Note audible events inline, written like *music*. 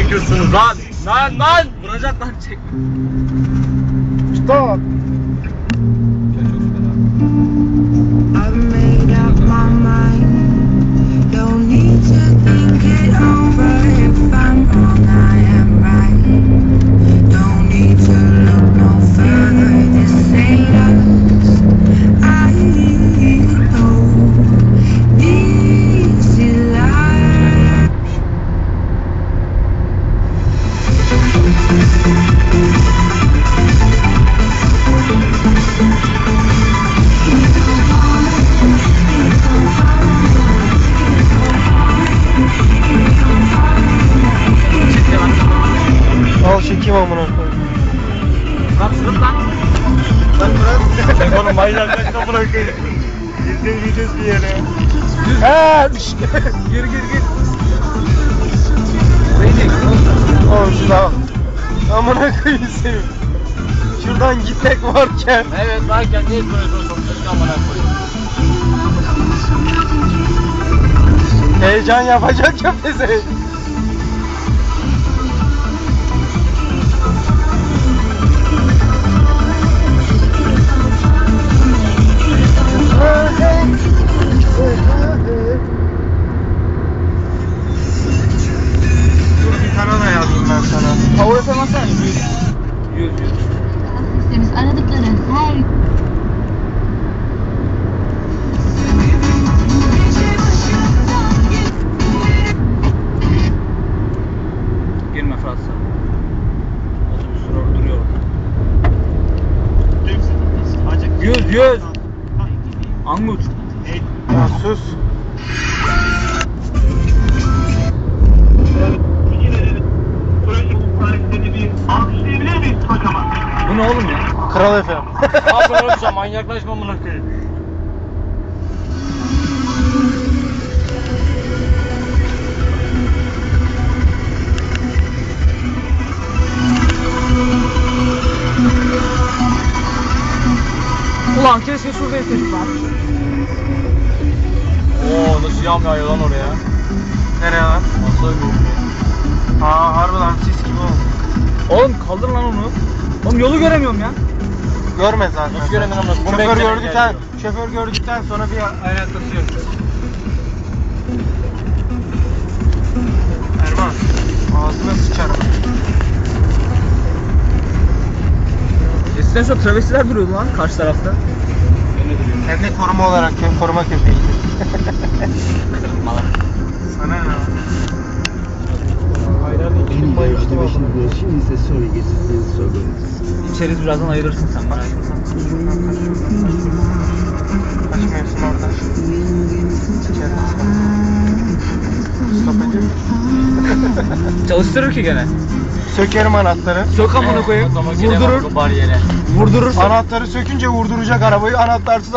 Lan lan lan. Vuracak lan çek. Stop. Amına koyayım. Lan sırıt lan. Lan bırak. Telefonum manyaklaşma amına koyayım. Gideceğiz gideceğiz bir yere. He. Gir gir gir. Neydi? Oğlum şunu al. Amına koyayım seni. Şuradan gitmek varken. Evet varken niye böyle zor sokmuş amına koyayım. Heyecan yapacak ya bize. Fransa. Otobüs orada duruyor orada. Yüz yüz. Angut. Ya sus. Bu ne oğlum ya? Kral FM. *laughs* Abi ölçeceğim manyaklaşma amına koyayım. Ulan keşke şurada yeseydik lan. Oo nasıl yağmur yağıyor lan oraya. Nereye lan? Nasıl öyle Aa harbiden sis gibi oldu. Oğlum kaldır lan onu. Oğlum yolu göremiyorum ya. Görme zaten. Nasıl göremiyorum lan? Bunu Şoför beklemeye gördükten, geldim. şoför gördükten sonra bir ayaklatıyor. Erman, Eskiden şu travestiler duruyordu lan karşı tarafta. Hem de koruma olarak kö- koruma köpeği. Malak. Sana ne? Şimdi size soru getirsin sorunuz. İçeriz birazdan ayırırsın sen bana. Kaçmıyorsun oradan. İçeri Stop ediyor. Çalıştırır ki gene. Sökerim anahtarı. Sök amına koyayım. Vurdurur. Vurdurur. Anahtarı sökünce vurduracak arabayı. Anahtarsız